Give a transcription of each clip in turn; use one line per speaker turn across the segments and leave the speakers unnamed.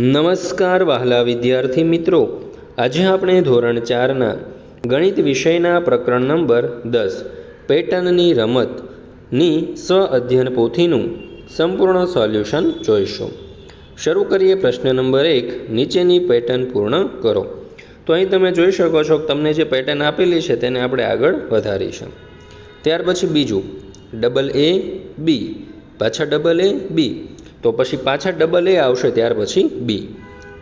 નમસ્કાર વહાલા વિદ્યાર્થી મિત્રો. આજે આપણે ધોરણ ચારના ગણિત વિષયના પ્રકરણ નંબર દસ, પેટર્નની રમતની સ્વ અધ્યયન પોથીનું સંપૂર્ણ સોલ્યુશન જોઈશું. શરૂ કરીએ પ્રશ્ન નંબર એક, નીચેની પેટર્ન પૂર્ણ કરો. તો અહીં તમે જોઈ શકો છો કે તમને જે પેટર્ન આપેલી છે તેને આપણે આગળ વધારીશું. ત્યાર પછી બીજું ડબલ એ બી પાછા ડબલ એ બી તો પછી પાછા ડબલ એ આવશે ત્યાર પછી બી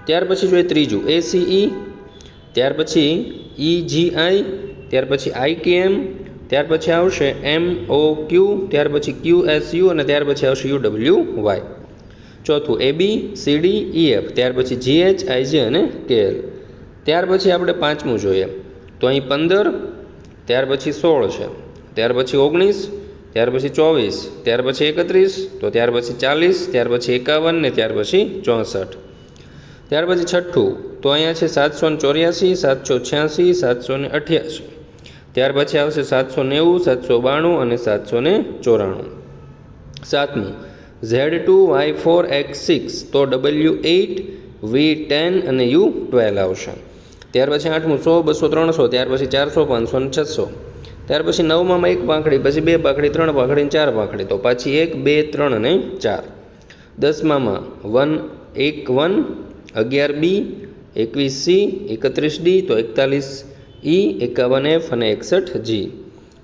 ત્યાર પછી જોઈએ ત્રીજું એ ઈ ત્યાર પછી ઈ જી આઈ ત્યાર પછી આઈ કે એમ ત્યાર પછી આવશે એમ ઓ ક્યુ ત્યાર પછી ક્યુ એસ યુ અને ત્યાર પછી આવશે યુ ડબલ્યુ વાય ચોથું A B C D E F ત્યાર પછી જી એચ આઈજી અને કે એલ ત્યાર પછી આપણે પાંચમું જોઈએ તો અહીં પંદર ત્યાર પછી સોળ છે ત્યાર પછી ઓગણીસ ત્યાર પછી ચોવીસ, ત્યાર પછી એકત્રીસ, તો ત્યાર પછી ચાલીસ, ત્યાર પછી એકાવન ને ત્યાર પછી ચોસઠ. ત્યાર પછી છઠ્ઠું, તો અહીંયા છે સાતસો ને ચોર્યાસી, સાતસો છ્યાસી, સાતસો ને અઠ્યાસી. ત્યાર પછી આવશે સાતસો નેવું, સાતસો બાણું અને સાતસો ને ચોરાણું. સાતમું, Z two Y four X six, તો ડબલ્યુ એઇટ, વી ટેન અને યુ ટ્વેલ્વ આવશે. ત્યાર પછી આઠમું, સો, બસો, ત્રણસો, ત્યાર પછી ચારસો, પાંચસો ને છસો. ત્યાર પછી નવમાં એક પાંખડી, પછી બે પાંખડી, ત્રણ પાંખડી ચાર પાંખડી. તો પાછી એક, બે, ત્રણ અને ચાર. દસમામાં વન, એક, વન, અગિયાર, બી, એકવીસ, સી, એકત્રીસ, ડી, તો એકતાલીસ, ઈ, એકાવન, એફ અને એકસઠ, જી.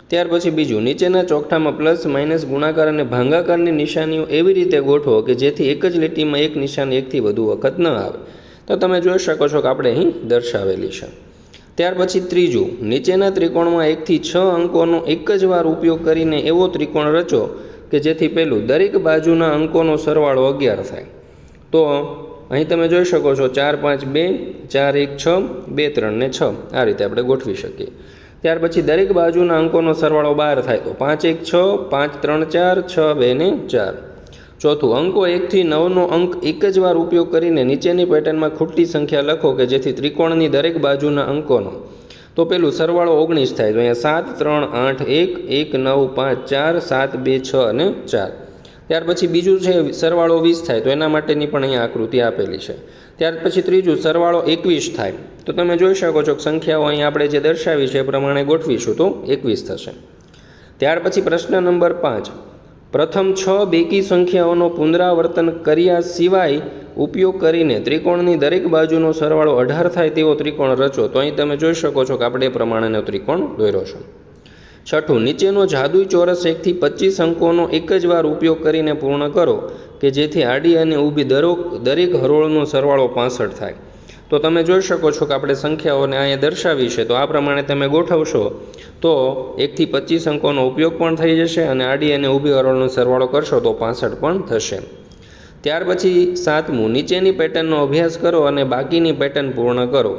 ત્યાર પછી બીજું, નીચેના ચોકઠામાં પ્લસ, માઇનસ, ગુણાકાર અને ભાંગાકારની નિશાનીઓ એવી રીતે ગોઠવો કે જેથી એક જ લીટીમાં એક નિશાન એકથી વધુ વખત ન આવે. તો તમે જોઈ શકો છો કે આપણે અહીં દર્શાવેલી છે. ત્યાર પછી ત્રીજું, નીચેના ત્રિકોણમાં એકથી છ અંકોનો એક જ વાર ઉપયોગ કરીને એવો ત્રિકોણ રચો કે જેથી પેલું દરેક બાજુના અંકોનો સરવાળો અગિયાર થાય. તો અહીં તમે જોઈ શકો છો ચાર, પાંચ, બે, ચાર, એક, છ, બે, ત્રણ ને છ. આ રીતે આપણે ગોઠવી શકીએ. ત્યાર પછી દરેક બાજુના અંકોનો સરવાળો બાર થાય. તો પાંચ, એક, છ, પાંચ, ત્રણ, ચાર, છ, બે ને ચાર. ચોથું અંકો એકથી નવનો અંક એક જ વાર ઉપયોગ કરીને નીચેની પેટર્નમાં ખૂટતી સંખ્યા લખો કે જેથી ત્રિકોણની દરેક બાજુના અંકોનો. તો પેલું સરવાળો ઓગણીસ થાય, તો અહીંયા સાત, ત્રણ, આઠ, એક એક, નવ, પાંચ, ચાર, સાત, બે, છ અને ચાર. ત્યાર પછી બીજું છે સરવાળો વીસ થાય, તો એના માટેની પણ અહીંયા આકૃતિ આપેલી છે. ત્યાર પછી ત્રીજું સરવાળો એકવીસ થાય. તો તમે જોઈ શકો છો કે સંખ્યાઓ અહીં આપણે જે દર્શાવી છે એ પ્રમાણે ગોઠવીશું તો એકવીસ થશે. ત્યાર પછી પ્રશ્ન નંબર પાંચ. પ્રથમ છ બેકી સંખ્યાઓનો પુનરાવર્તન કર્યા સિવાય ઉપયોગ કરીને ત્રિકોણની દરેક બાજુનો સરવાળો અઢાર થાય તેવો ત્રિકોણ રચો. તો અહીં તમે જોઈ શકો છો કે આપણે પ્રમાણેનો ત્રિકોણ દોર્યો છે. છઠ્ઠું, નીચેનો જાદુઈ ચોરસ એકથી પચીસ અંકોનો એક જ વાર ઉપયોગ કરીને પૂર્ણ કરો કે જેથી આડી અને ઊભી દરેક દરેક હરોળનો સરવાળો પાસઠ થાય. તો તમે જોઈ શકો છો કે આપણે સંખ્યાઓને અહીંયા દર્શાવી છે. તો આ પ્રમાણે તમે ગોઠવશો, તો એકથી પચીસ અંકોનો ઉપયોગ પણ થઈ જશે અને આડી અને ઊભી હરોળનો સરવાળો કરશો તો પાસઠ પણ થશે. ત્યાર પછી સાતમું, નીચેની પેટર્નનો અભ્યાસ કરો અને બાકીની પેટર્ન પૂર્ણ કરો.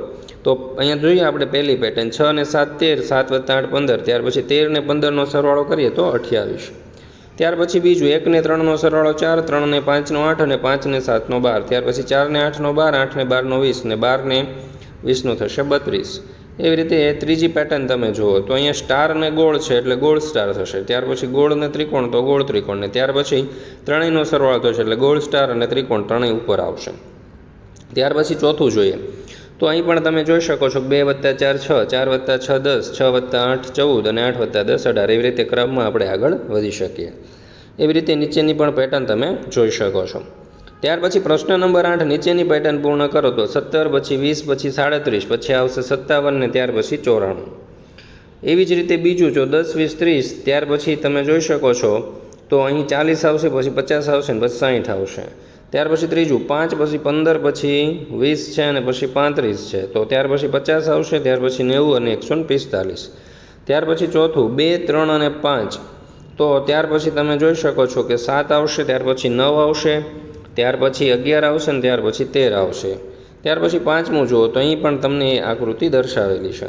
તો અહીંયા જોઈએ આપણે પહેલી પેટર્ન, છ અને સાત, તેર, સાત વત્તા આઠ, પંદર. ત્યાર પછી તેર ને પંદરનો સરવાળો કરીએ તો અઠ્યાવીસ. ત્યાર પછી બીજું એક ને ત્રણનો સરવાળો ચાર ત્રણ ને પાંચનો આઠ અને પાંચ ને સાતનો બાર. ત્યાર પછી ચાર ને આઠનો બાર આઠ ને બારનો વીસ ને બાર ને વીસનો થશે બત્રીસ. એવી રીતે ત્રીજી પેટર્ન તમે જુઓ તો અહીંયા સ્ટાર ને ગોળ છે એટલે ગોળ સ્ટાર થશે. ત્યાર પછી ગોળ અને ત્રિકોણ તો ગોળ ત્રિકોણ ને. ત્યાર પછી ત્રણેયનો સરવાળો થશે એટલે ગોળ સ્ટાર અને ત્રિકોણ ત્રણેય ઉપર આવશે. ત્યાર પછી ચોથું જોઈએ. તો અહીં પણ તમે જોઈ શકો છો બે વત્તા ચાર છ, ચાર વત્તા છ દસ, છ વત્તા આઠ, ચૌદ અને આઠ વત્તા દસ, અઢાર. એવી રીતે ક્રમમાં આપણે આગળ વધી શકીએ. એવી રીતે નીચેની પણ પેટર્ન તમે જોઈ શકો છો. ત્યાર પછી પ્રશ્ન નંબર આઠ, નીચેની પેટર્ન પૂર્ણ કરો તો સત્તર પછી વીસ પછી સાડત્રીસ, પછી આવશે સત્તાવન ને ત્યાર પછી ચોરાણું. એવી જ રીતે બીજું જો દસ, વીસ, ત્રીસ, ત્યાર પછી તમે જોઈ શકો છો તો અહીં ચાલીસ આવશે, પછી પચાસ આવશે ને પછી સાહીઠ આવશે. ત્યાર પછી ત્રીજું, પાંચ પછી પંદર પછી વીસ છે અને પછી પાંત્રીસ છે. તો ત્યાર પછી પચાસ આવશે, ત્યાર પછી નેવું અને એકસો પિસ્તાલીસ. ત્યાર પછી ચોથું, બે, ત્રણ અને પાંચ. તો ત્યાર પછી તમે જોઈ શકો છો કે સાત આવશે, ત્યાર પછી નવ આવશે, ત્યાર પછી અગિયાર આવશે ને ત્યાર પછી તેર આવશે. ત્યાર પછી પાંચમું જુઓ, તો અહીં પણ તમને આકૃતિ દર્શાવેલી છે.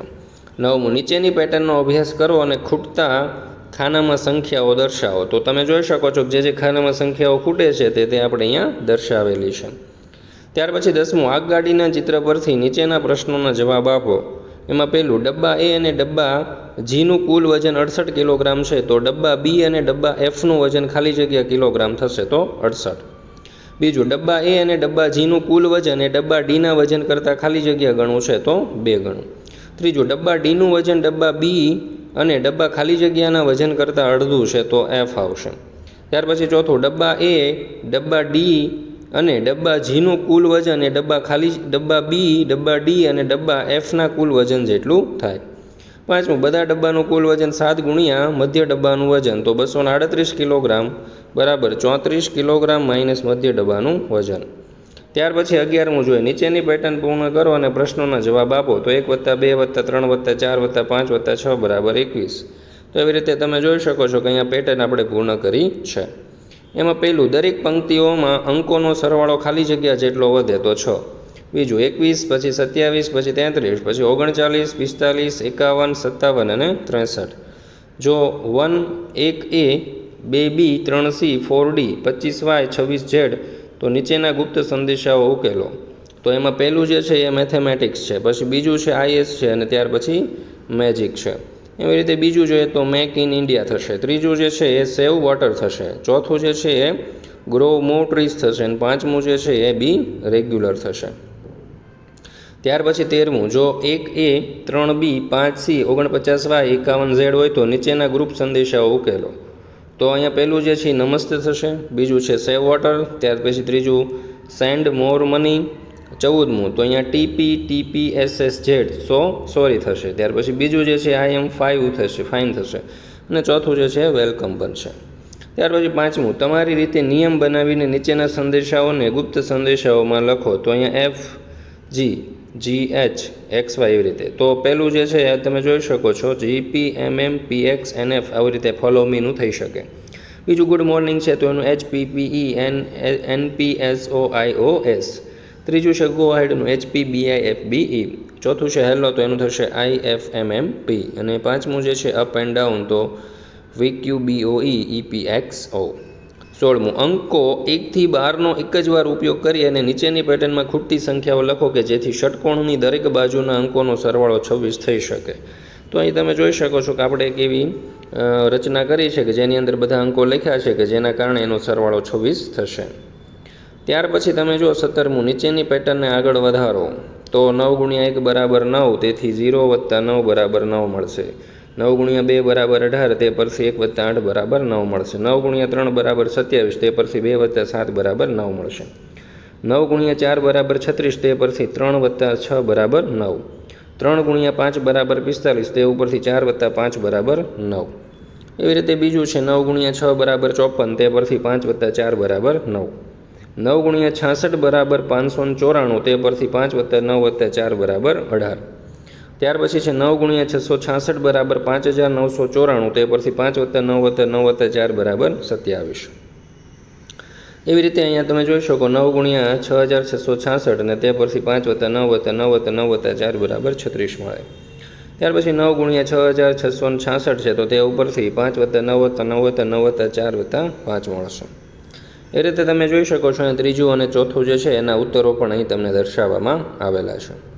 નવમું, નીચેની પેટર્નનો અભ્યાસ કરો અને ખૂટતા ખાનામાં સંખ્યાઓ દર્શાવો. તો તમે જોઈ શકો છો કે જે જે ખાનામાં સંખ્યાઓ ખૂટે છે તે તે આપણે અહીંયા દર્શાવેલી છે. ત્યાર પછી દસમું આગગાડીના ચિત્ર પરથી નીચેના પ્રશ્નોના જવાબ આપો. એમાં પહેલું, ડબ્બા એ અને ડબ્બા જીનું કુલ વજન અડસઠ કિલોગ્રામ છે, તો ડબ્બા બી અને ડબ્બા એફનું વજન ખાલી જગ્યા કિલોગ્રામ થશે, તો અડસઠ. બીજું, ડબ્બા એ અને ડબ્બા જીનું કુલ વજન એ ડબ્બા ડીના વજન કરતાં ખાલી જગ્યા ગણું છે, તો બે ગણું. ત્રીજું, ડબ્બા ડીનું વજન ડબ્બા બી અને ડબ્બા ખાલી જગ્યાના વજન કરતાં અડધું છે તો એફ આવશે. ત્યાર પછી ચોથું, ડબ્બા એ ડબ્બા ડી અને ડબ્બા જીનું કુલ વજન એ ડબ્બા ખાલી ડબ્બા બી ડબ્બા ડી અને ડબ્બા એફના કુલ વજન જેટલું થાય. પાંચમું, બધા ડબ્બાનું કુલ વજન સાત ગુણ્યા મધ્ય ડબ્બાનું વજન, તો બસો આડત્રીસ કિલોગ્રામ બરાબર ચોત્રીસ કિલોગ્રામ માઇનસ મધ્ય ડબ્બાનું વજન. ત્યાર પછી અગિયારમું જોઈએ. નીચેની પેટર્ન પૂર્ણ કરો અને પ્રશ્નોના જવાબ આપો. તો એક વત્તા બે વત્તા ત્રણ વત્તા ચાર વત્તા પાંચ વત્તા છ બરાબર એકવીસ. તો એવી રીતે તમે જોઈ શકો છો કે અહીંયા પેટર્ન આપણે પૂર્ણ કરી છે. એમાં પહેલું, દરેક પંક્તિઓમાં અંકોનો સરવાળો ખાલી જગ્યા જેટલો વધે તો છ. બીજું, એકવીસ, પછી સત્યાવીસ, પછી તેત્રીસ, પછી ઓગણચાલીસ, પિસ્તાલીસ, એકાવન, સત્તાવન અને ત્રેસઠ. જો વન એક એ, બે બી, ત્રણ સી, ફોર ડી, પચીસ વાય, છવ્વીસ ઝેડ તો નીચેના ગુપ્ત સંદેશાઓ ઉકેલો. તો એમાં પહેલું જે છે એ મેથેમેટિક્સ છે, પછી બીજું છે આઈએસ છે અને ત્યાર પછી મેજિક છે. એવી રીતે બીજું જોઈએ તો મેક ઇન ઇન્ડિયા થશે. ત્રીજું જે છે એ સેવ વોટર થશે. ચોથું જે છે એ ગ્રો મોર ટ્રીઝ થશે અને પાંચમું જે છે એ બી રેગ્યુલર થશે. ત્યાર પછી તેરમું, જો એક એ ત્રણ બી પાંચ સી ઓગણપચાસ વાય એકાવન ઝેડ હોય તો નીચેના ગ્રુપ સંદેશાઓ ઉકેલો. તો અહીંયા પહેલું જે છે નમસ્તે થશે, બીજું છે સેવ વોટર, ત્યાર પછી ત્રીજું સેન્ડ મોર મની ચૌદમું તો અહીંયા T P T P S S Z સો, સોરી થશે. ત્યાર પછી બીજું જે છે આઈ એમ ફાઇવ થશે ફાઇન થશે. અને ચોથું જે છે વેલકમ બનશે. ત્યાર પછી પાંચમું, તમારી રીતે નિયમ બનાવીને નીચેના સંદેશાઓને ગુપ્ત સંદેશાઓમાં લખો. તો અહીંયા F G G H X Y એવી રીતે. તો પહેલું જે છે, તમે જોઈ શકો છો G P M M P X N F આવી રીતે ફોલો મીનું થઈ શકે. બીજું ગુડ મોર્નિંગ છે, તો એનું H P P N N P S O I O S ત્રીજું છે ગો હેડનું H P B I F B E ચોથું છે હેલો તો એનું થશે આઈ એફ એમ એમ પી અને પાંચમું જે છે અપ એન્ડ ડાઉન તો વી ક્યુ બી ઓ ઈ પી એક્સ ઓ સોળમું. અંકો એકથી બારનો એક જ વાર ઉપયોગ કરી અને નીચેની પેટર્નમાં ખૂટતી સંખ્યાઓ લખો કે જેથી ષટકોણની દરેક બાજુના અંકોનો સરવાળો છવ્વીસ થઈ શકે. તો અહીં તમે જોઈ શકો છો કે આપણે એક એવી રચના કરી છે કે જેની અંદર બધા અંકો લખ્યા છે કે જેના કારણે એનો સરવાળો છવ્વીસ થશે. ત્યાર પછી તમે જો સત્તરમું. નીચેની પેટર્નને આગળ વધારો. તો નવ ગુણ્યા એક બરાબર નવ, તેથી ઝીરો વત્તા નવ બરાબર નવ મળશે. નવ ગુણ્યા બે બરાબર અઢાર, તે પરથી એક વત્તા આઠ બરાબર નવ મળશે. નવ ગુણ્યા ત્રણ બરાબર સત્યાવીસ, તે પરથી બે વત્તા સાત બરાબર નવ મળશે. નવ ગુણ્યા ચાર બરાબર છત્રીસ, તે પરથી ત્રણ વત્તા છ બરાબર નવ. ત્રણ ગુણ્યા પાંચ બરાબર પિસ્તાલીસ, તે ઉપરથી ચાર વત્તા પાંચ બરાબર નવ. એવી રીતે બીજું છે, નવ ગુણ્યા છ બરાબર ચોપન, તે પરથી પાંચ વત્તા ચાર બરાબર નવ. નવ ગુણ્યા છાસઠ બરાબર પાંચસો ચોરાણું, તે પરથી પાંચ વત્તા નવ વત્તા ચાર બરાબર અઢાર. ત્યાર પછી છે નવ ગુણ્યા છસો છાસઠ બરાબર પાંચ હજાર નવસો ચોરાણું. તે પરથી પાંચ વત્તા નવ વત્તા નવ વત્તા ચાર બરાબર સત્યાવીસ. એવી રીતે અહીંયા તમે જોઈ શકો નવ ગુણ્યા છ હજાર છસો છાસઠ અને તે પરથી પાંચ વત્તા નવ વત્તા નવ વત્તા નવ વત્તા ચાર બરાબર છત્રીસ મળે. ત્યાર પછી નવ ગુણ્યા છ હજાર છસો છાસઠ છે તો તે ઉપરથી પાંચ વત્તા નવ વત્તા નવ વત્તા નવ વત્તા ચાર વત્તા પાંચ મળશે. એ રીતે તમે જોઈ શકો છો અને ત્રીજું અને ચોથું જે છે એના ઉત્તરો પણ અહીં તમને દર્શાવવામાં આવેલા છે.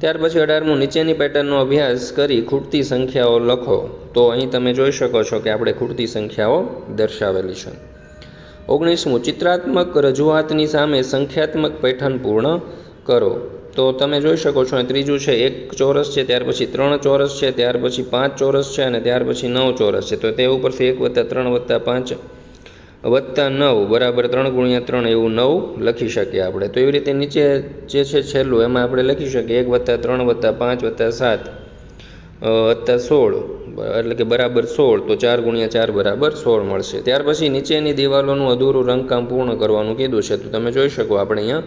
ત્યાર પછી અઢારમું નીચેની પેટર્નનો અભ્યાસ કરી ખૂટતી સંખ્યાઓ લખો. તો અહીં તમે જોઈ શકો છો કે આપણે ખૂટતી સંખ્યાઓ દર્શાવેલી છે. ઓગણીસમું, ચિત્રાત્મક રજૂઆતની સામે સંખ્યાત્મક પેટર્ન પૂર્ણ કરો. તો તમે જોઈ શકો છો ત્રીજું છે, એક ચોરસ છે, ત્યાર પછી ત્રણ ચોરસ છે, ત્યાર પછી પાંચ ચોરસ છે અને ત્યાર પછી નવ ચોરસ છે. તો તે ઉપરથી એક વત્તા ત્રણ વત્તા પાંચ વત્તા નવ બરાબર ત્રણ ગુણ્યા ત્રણ એવું નવ લખી શકીએ આપણે. તો એવી રીતે નીચે જે છે છેલ્લું, એમાં આપણે લખી શકીએ એક વત્તા ત્રણ વત્તા પાંચ વત્તા સાત વત્તા સોળ એટલે કે બરાબર સોળ, તો ચાર ગુણ્યા ચાર બરાબર સોળ મળશે. ત્યાર પછી નીચેની દિવાલોનું અધૂરું રંગકામ પૂર્ણ કરવાનું કીધું છે. તો તમે જોઈ શકો આપણે અહીંયા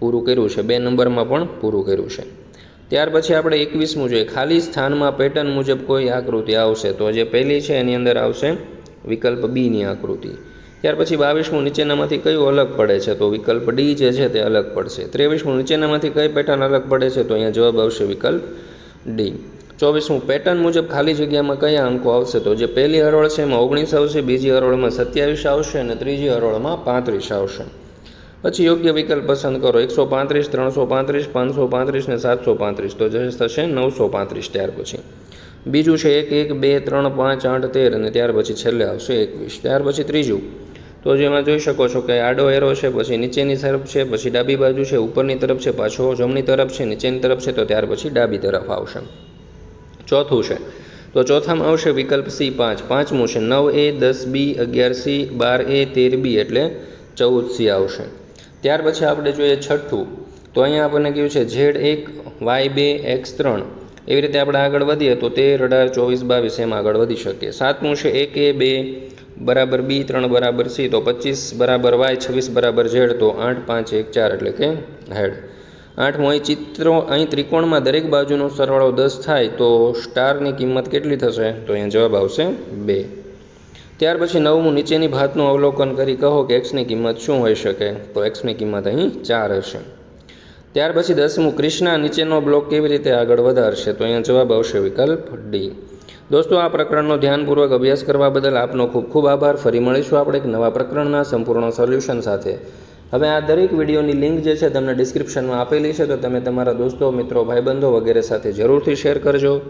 પૂરું કર્યું છે. બે નંબરમાં પણ પૂરું કર્યું છે. ત્યાર પછી આપણે એકવીસમું જોઈએ. ખાલી સ્થાનમાં પેટર્ન મુજબ કોઈ આકૃતિ આવશે. તો જે પહેલી છે એની અંદર આવશે વિકલ્પ બીની આકૃતિ. ત્યાર પછી બાવીસમું નીચેનામાંથી કયું અલગ પડે છે? તો વિકલ્પ ડી જે છે તે અલગ પડશે. ત્રેવીસમું નીચેનામાંથી કઈ પેટર્ન અલગ પડે છે? તો અહીંયા જવાબ આવશે વિકલ્પ ડી. ચોવીસમું પેટર્ન મુજબ ખાલી જગ્યામાં કયા અંકો આવશે? તો જે પહેલી હરોળ છે એમાં ઓગણીસ આવશે, બીજી હરોળમાં સત્યાવીસ આવશે અને ત્રીજી હરોળમાં પાંત્રીસ આવશે. પછી યોગ્ય વિકલ્પ પસંદ કરો. એકસો પાંત્રીસ, ત્રણસો પાંત્રીસ, પાંચસો પાંત્રીસ ને સાતસો પાંત્રીસ. તો જે થશે નવસો પાંત્રીસ ત્યાર પછી. બીજું છે એક એક, બે, ત્રણ, પાંચ, આઠ, તેર અને ત્યાર પછી છેલ્લે આવશે એકવીસ. ત્યાર પછી ત્રીજું. તો જેમાં જોઈ શકો છો કે આડો એરો છે, પછી નીચેની તરફ છે, પછી ડાબી બાજુ છે, ઉપરની તરફ છે, પાછો જમણી તરફ છે, નીચેની તરફ છે, તો ત્યાર પછી ડાબી તરફ આવશે. ચોથું છે. તો ચોથામાં આવશે વિકલ્પ સી પાંચ. પાંચમું છે, નવ એ, દસ બી, અગિયાર સી, બાર એ, તેર બી, એટલે ચૌદ સી આવશે. ત્યાર પછી આપણે જોઈએ છઠ્ઠું. તો અહીંયા આપણને કહ્યું છે, ઝેડ એક, વાય બે, એક્સ ત્રણ. એવી રીતે આપણે આગળ વધીએ તો તેર, અઢાર, ચોવીસ, બાવીસ એમ આગળ વધી શકીએ. સાતમું છે, એક એ, બે બરાબર બી ત્રણ બરાબર સી, તો પચીસ બરાબર વાય, છવ્વીસ બરાબર ઝેડ, તો આઠ, પાંચ, એક, ચાર, એટલે કે હેડ. આઠમું અહીં ચિત્રો, અહીં ત્રિકોણમાં દરેક બાજુનો સરવાળો દસ થાય, તો સ્ટારની કિંમત કેટલી થશે? તો અહીંયા જવાબ આવશે બે. ત્યાર પછી નવમું, નીચેની ભાતનું અવલોકન કરી કહો કે એક્સની કિંમત શું હોઈ શકે? તો એક્સની કિંમત અહીં ચાર હશે. ત્યાર પછી દસમું ક્રિષ્ના નીચેનો બ્લોક કેવી રીતે આગળ વધારશે? તો અહીંયા જવાબ આવશે વિકલ્પ ડી. દોસ્તો, આ પ્રકરણનો ધ્યાનપૂર્વક અભ્યાસ કરવા બદલ આપનો ખૂબ ખૂબ આભાર. ફરી મળીશું આપણે એક નવા પ્રકરણના સંપૂર્ણ સોલ્યુશન સાથે. હવે આ દરેક વિડીયોની લિંક જે છે તમને ડિસ્ક્રિપ્શનમાં આપેલી છે, તો તમે તમારા દોસ્તો, મિત્રો, ભાઈબંધો વગેરે સાથે જરૂરથી શેર કરજો.